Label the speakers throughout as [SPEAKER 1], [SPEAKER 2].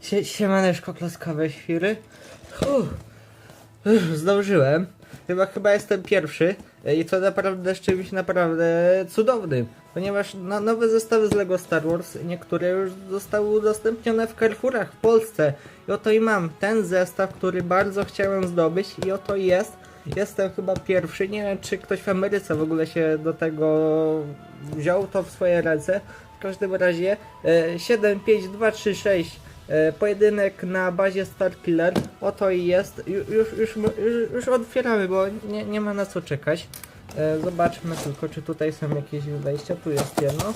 [SPEAKER 1] Sie, siemaneczko klaskowe świry. Zdążyłem. Chyba, chyba jestem pierwszy. I to naprawdę z czymś naprawdę cudownym. Ponieważ no, nowe zestawy z LEGO Star Wars, niektóre już zostały udostępnione w Carrefourach w Polsce. I oto i mam ten zestaw, który bardzo chciałem zdobyć i oto jest. Jestem chyba pierwszy. Nie wiem, czy ktoś w Ameryce w ogóle się do tego wziął to w swoje ręce. W każdym razie e, 7, 5, 2, 3, 6 e, pojedynek na bazie Starkiller. Oto i jest. Ju, już, już, już, już otwieramy, bo nie, nie ma na co czekać. E, zobaczmy tylko, czy tutaj są jakieś wejścia. Tu jest jedno.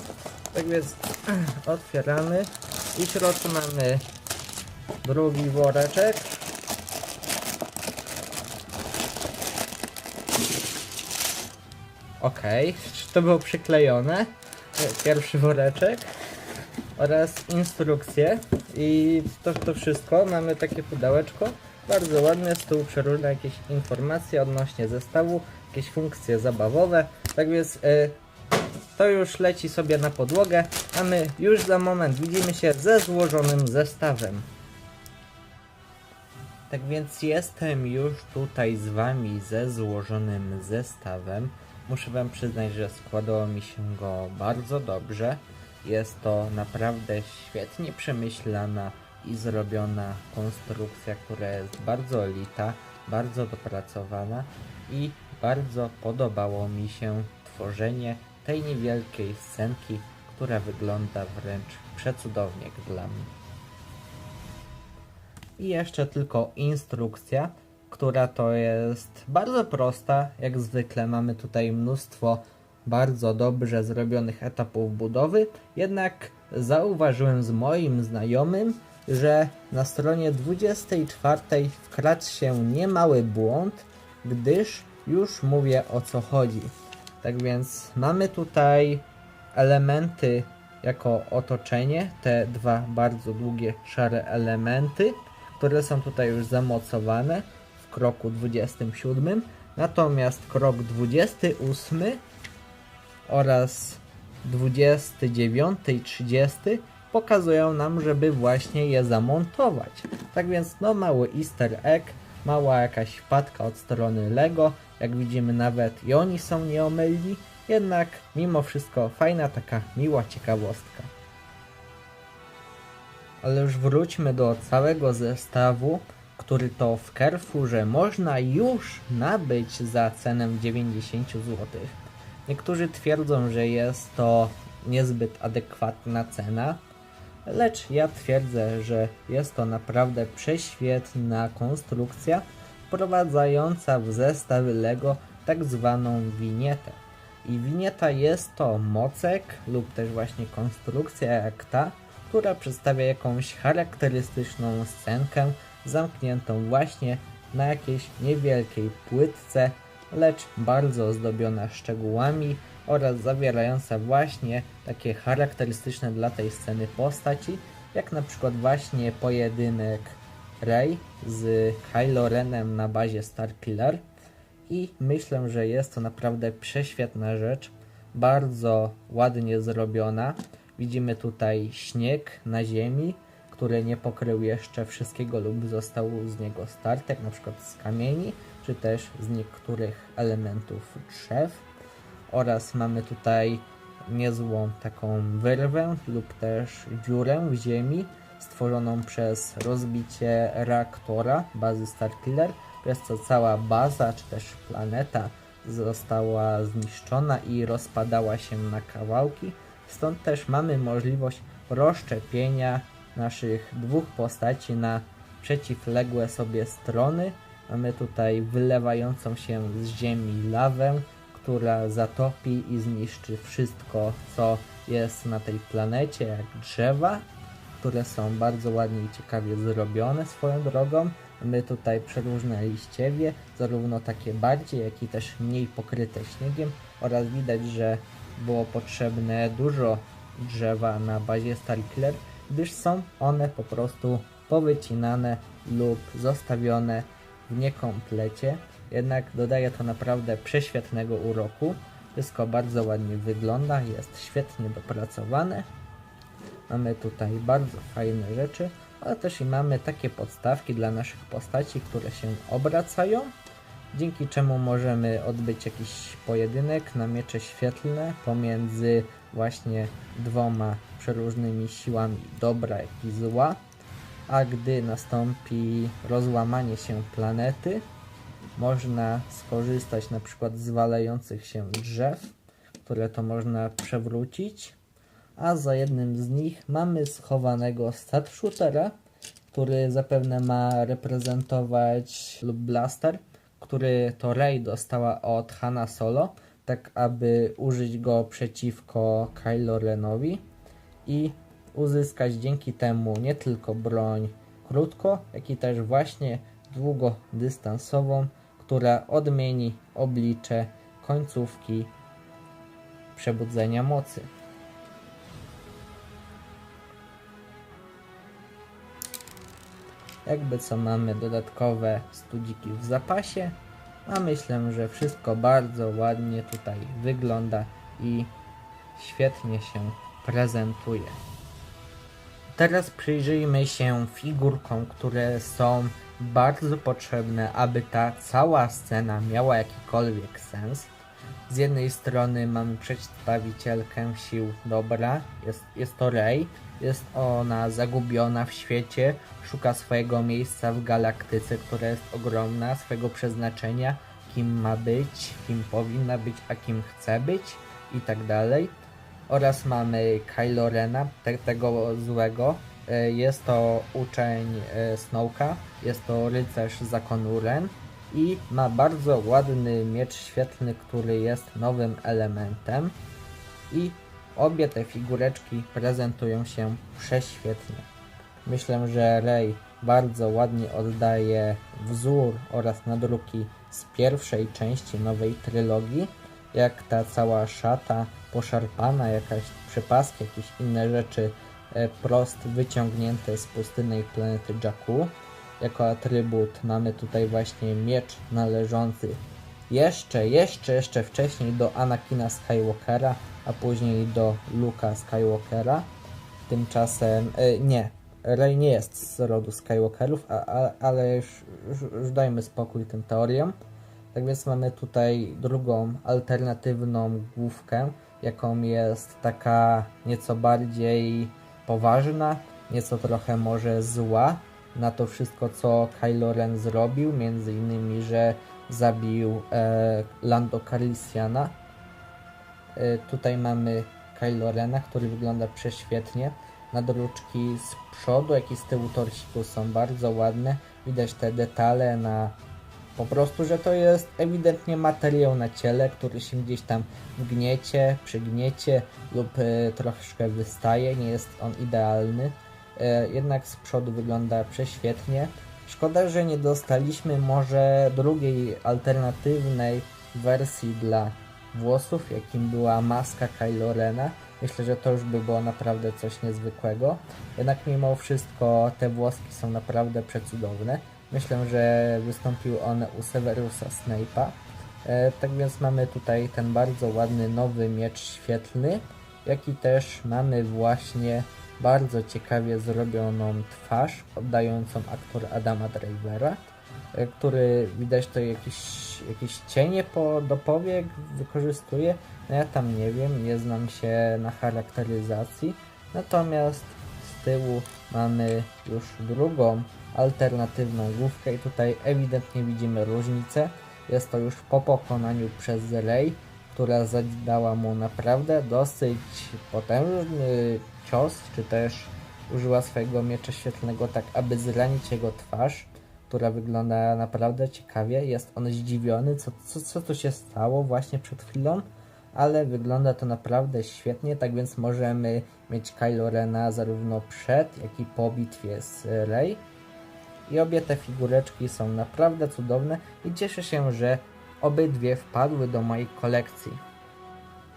[SPEAKER 1] Tak więc otwieramy. I w środku mamy drugi woreczek. Okej, czy to było przyklejone? Pierwszy woreczek oraz instrukcje i to, to wszystko. Mamy takie pudełeczko, bardzo ładne, z tyłu przeróżne jakieś informacje odnośnie zestawu, jakieś funkcje zabawowe. Tak więc e, to już leci sobie na podłogę, a my już za moment widzimy się ze złożonym zestawem. Tak więc jestem już tutaj z wami ze złożonym zestawem. Muszę wam przyznać, że składało mi się go bardzo dobrze. Jest to naprawdę świetnie przemyślana i zrobiona konstrukcja, która jest bardzo lita, bardzo dopracowana i bardzo podobało mi się tworzenie tej niewielkiej scenki, która wygląda wręcz przecudownie dla mnie. I jeszcze tylko instrukcja, która to jest bardzo prosta. Jak zwykle mamy tutaj mnóstwo bardzo dobrze zrobionych etapów budowy. Jednak zauważyłem z moim znajomym, że na stronie 24 wkradł się niemały błąd, gdyż już mówię o co chodzi. Tak więc mamy tutaj elementy jako otoczenie, te dwa bardzo długie szare elementy, które są tutaj już zamocowane kroku 27. Natomiast krok 28 oraz 29 i 30 pokazują nam, żeby właśnie je zamontować. Tak więc no mały easter egg, mała jakaś wpadka od strony Lego, jak widzimy nawet i oni są nieomylni, jednak mimo wszystko fajna taka miła ciekawostka. Ale już wróćmy do całego zestawu, który to w Carrefourze można już nabyć za cenę 90 zł. Niektórzy twierdzą, że jest to niezbyt adekwatna cena, lecz ja twierdzę, że jest to naprawdę prześwietna konstrukcja wprowadzająca w zestaw Lego tak zwaną winietę. I winieta jest to mocek lub też właśnie konstrukcja jak ta, która przedstawia jakąś charakterystyczną scenkę zamkniętą właśnie na jakiejś niewielkiej płytce, lecz bardzo ozdobiona szczegółami oraz zawierająca właśnie takie charakterystyczne dla tej sceny postaci, jak na przykład właśnie pojedynek Rey z Kylo Renem na bazie Starkiller i myślę, że jest to naprawdę prześwietna rzecz, bardzo ładnie zrobiona. Widzimy tutaj śnieg na ziemi, który nie pokrył jeszcze wszystkiego lub został z niego startek, na przykład z kamieni, czy też z niektórych elementów drzew. Oraz mamy tutaj niezłą taką wyrwę lub też dziurę w ziemi stworzoną przez rozbicie reaktora bazy Starkiller, przez co cała baza czy też planeta została zniszczona i rozpadała się na kawałki. Stąd też mamy możliwość rozszczepienia naszych dwóch postaci na przeciwległe sobie strony. Mamy tutaj wylewającą się z ziemi lawę, która zatopi i zniszczy wszystko, co jest na tej planecie, jak drzewa, które są bardzo ładnie i ciekawie zrobione swoją drogą. Mamy tutaj przeróżne liściewie, zarówno takie bardziej, jak i też mniej pokryte śniegiem oraz widać, że było potrzebne dużo drzewa na bazie Starkiller, gdyż są one po prostu powycinane lub zostawione w niekomplecie. Jednak dodaje to naprawdę prześwietnego uroku. Wszystko bardzo ładnie wygląda, jest świetnie dopracowane. Mamy tutaj bardzo fajne rzeczy, ale też i mamy takie podstawki dla naszych postaci, które się obracają, dzięki czemu możemy odbyć jakiś pojedynek na miecze świetlne pomiędzy właśnie dwoma przeróżnymi siłami. Dobra i zła. A gdy nastąpi rozłamanie się planety, można skorzystać na przykład z walejących się drzew, które to można przewrócić. A za jednym z nich mamy schowanego stat shootera, który zapewne ma reprezentować lub blaster, który to Rey dostała od Hanna Solo, tak aby użyć go przeciwko Kylo Renowi i uzyskać dzięki temu nie tylko broń krótko, jak i też właśnie długodystansową, która odmieni oblicze końcówki przebudzenia mocy. Jakby co mamy dodatkowe studziki w zapasie, a myślę, że wszystko bardzo ładnie tutaj wygląda i świetnie się prezentuje. Teraz przyjrzyjmy się figurkom, które są bardzo potrzebne, aby ta cała scena miała jakikolwiek sens. Z jednej strony mamy przedstawicielkę sił dobra, jest, jest to Rey, jest ona zagubiona w świecie, szuka swojego miejsca w galaktyce, która jest ogromna, swojego przeznaczenia, kim ma być, kim powinna być, a kim chce być i tak dalej. Oraz mamy Kylo Rena, te, tego złego. E, Jest to uczeń e, Snowka, jest to rycerz zakonu Ren i ma bardzo ładny miecz świetlny, który jest nowym elementem i obie te figureczki prezentują się prześwietnie. Myślę, że Rey bardzo ładnie oddaje wzór oraz nadruki z pierwszej części nowej trylogii, jak ta cała szata poszarpana, jakaś przepaski, jakieś inne rzeczy e, prost wyciągnięte z pustynnej planety Jakku. Jako atrybut mamy tutaj właśnie miecz należący jeszcze, jeszcze, jeszcze wcześniej do Anakina Skywalkera, a później do Luka Skywalkera. Tymczasem, e, nie, Rey nie jest z rodu Skywalkerów, a, a, ale już, już, już dajmy spokój tym teoriom. Tak więc mamy tutaj drugą alternatywną główkę, jaką jest taka nieco bardziej poważna, nieco trochę może zła na to wszystko, co Kylo Ren zrobił, między innymi, że zabił e, Lando Calrissiana. E, tutaj mamy Kylo Rena, który wygląda prześwietnie. Nadruczki z przodu, jak i z tyłu torsiku są bardzo ładne. Widać te detale na po prostu, że to jest ewidentnie materiał na ciele, który się gdzieś tam wgniecie, przygniecie lub e, troszkę wystaje. Nie jest on idealny. E, jednak z przodu wygląda prześwietnie. Szkoda, że nie dostaliśmy może drugiej alternatywnej wersji dla włosów, jakim była maska Kylo Rena. Myślę, że to już by było naprawdę coś niezwykłego. Jednak mimo wszystko te włoski są naprawdę przecudowne. Myślę, że wystąpił one u Severusa Snape'a. E, tak więc mamy tutaj ten bardzo ładny nowy miecz świetlny, jak i też mamy właśnie bardzo ciekawie zrobioną twarz, oddającą aktor Adama Drivera, e, który widać to jakieś, jakieś cienie po, do powiek wykorzystuje. No ja tam nie wiem, nie znam się na charakteryzacji. Natomiast z tyłu mamy już drugą alternatywną główkę i tutaj ewidentnie widzimy różnicę. Jest to już po pokonaniu przez Rey, która zadała mu naprawdę dosyć potężny cios, czy też użyła swojego miecza świetlnego tak, aby zranić jego twarz, która wygląda naprawdę ciekawie. Jest on zdziwiony, co, co, co tu się stało właśnie przed chwilą, ale wygląda to naprawdę świetnie, tak więc możemy mieć Kylo Rena zarówno przed, jak i po bitwie z Rey. I obie te figureczki są naprawdę cudowne i cieszę się, że obydwie wpadły do mojej kolekcji.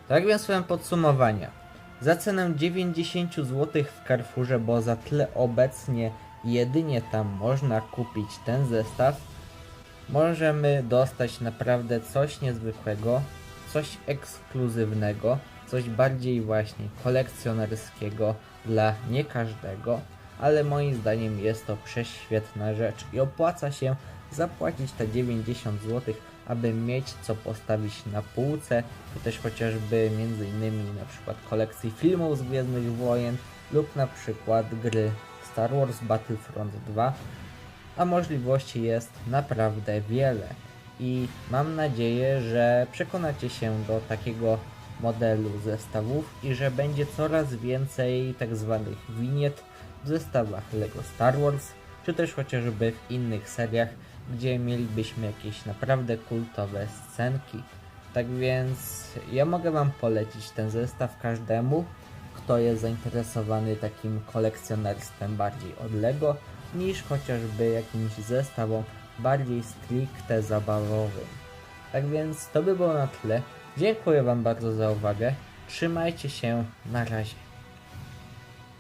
[SPEAKER 1] Tak więc swoje podsumowania. Za cenę 90 zł w Carrefourze, bo za tyle obecnie jedynie tam można kupić ten zestaw, możemy dostać naprawdę coś niezwykłego, coś ekskluzywnego, coś bardziej właśnie kolekcjonerskiego dla nie każdego, ale moim zdaniem jest to prześwietna rzecz i opłaca się zapłacić te 90 zł, aby mieć co postawić na półce, czy też chociażby między innymi na przykład kolekcji filmów z Gwiezdnych Wojen lub na przykład gry Star Wars Battlefront 2, a możliwości jest naprawdę wiele. I mam nadzieję, że przekonacie się do takiego modelu zestawów i że będzie coraz więcej tak zwanych winiet w zestawach LEGO Star Wars, czy też chociażby w innych seriach, gdzie mielibyśmy jakieś naprawdę kultowe scenki. Tak więc ja mogę Wam polecić ten zestaw każdemu, kto jest zainteresowany takim kolekcjonerstwem bardziej od LEGO, niż chociażby jakimś zestawom bardziej stricte zabawowym. Tak więc to by było na tyle. Dziękuję Wam bardzo za uwagę. Trzymajcie się. Na razie.